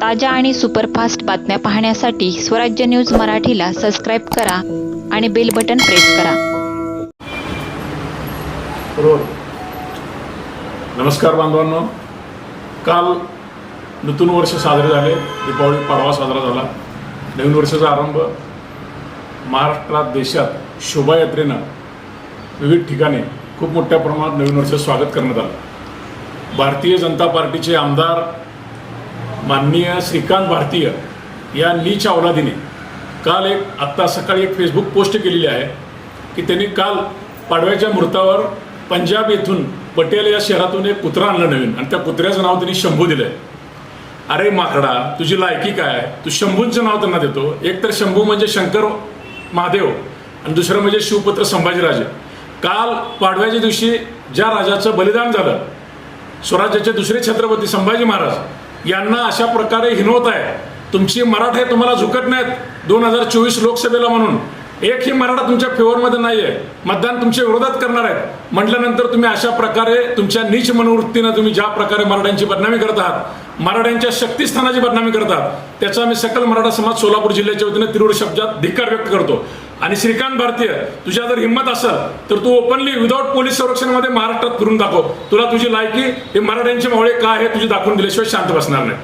ताज्या आणि सुपरफास्ट बातम्या पाहण्यासाठी स्वराज्य न्यूज मराठीला सबस्क्राईब करा आणि बेल बटन प्रेस करा. नमस्कार बांधवांनो. काल नूतन वर्ष साजरे झाले. दीपावली पाडवा साजरा झाला. नवीन वर्षाचा आरंभ. महाराष्ट्रात देशात शोभायात्रेनं विविध ठिकाणी खूप मोठ्या प्रमाणात नवीन वर्ष स्वागत करण्यात आलं. भारतीय जनता पार्टीचे आमदार माननीय श्रीकांत भारतीय या नीच्या अवलादीने काल एक आत्ता सकाळी एक फेसबुक पोस्ट केलेली आहे की त्यांनी काल पाडव्याच्या मुहूर्तावर पंजाब येथून पटेल या शहरातून एक कुत्रा आणलं नवीन आणि त्या कुत्र्याचं नाव त्यांनी शंभू दिलंय. अरे माकडा तुझी लायकी काय आहे? तू शंभूंचं नाव त्यांना देतो. एक तर शंभू म्हणजे शंकर महादेव आणि दुसरं म्हणजे शिवपुत्र संभाजीराजे. काल पाडव्याच्या दिवशी ज्या राजाचं बलिदान झालं स्वराज्याचे दुसरे छत्रपती संभाजी महाराज यांना अशा प्रकारे हिनवत आहे. तुमची मराठे तुम्हाला झुकत नाहीत. दोन हजार चोवीस लोकसभेला म्हणून. एकही मराठा तुमच्या फेवरमध्ये नाही आहे मतदान तुमच्या विरोधात करणार आहेत. म्हटल्यानंतर तुम्ही अशा प्रकारे तुमच्या नीच मनोवृत्तीनं तुम्ही ज्या प्रकारे मराठ्यांची बदनामी करत आहात मराठ्यांच्या शक्तीस्थानाची बदनामी करतात. त्याचा आम्ही सकल मराठा समाज सोलापूर जिल्ह्याच्या वतीने तिरुड शब्दात धिक्कार व्यक्त करतो. आणि श्रीकांत भारतीय तुझ्या जर हिंमत असेल तर तू ओपनली विदाऊट पोलीस संरक्षणामध्ये महाराष्ट्रात फिरून दाखव. तुला तुझी लायकी हे मराठ्यांचे मावळे काय आहे तुझी दाखवून दिल्याशिवाय शांत बसणार नाही.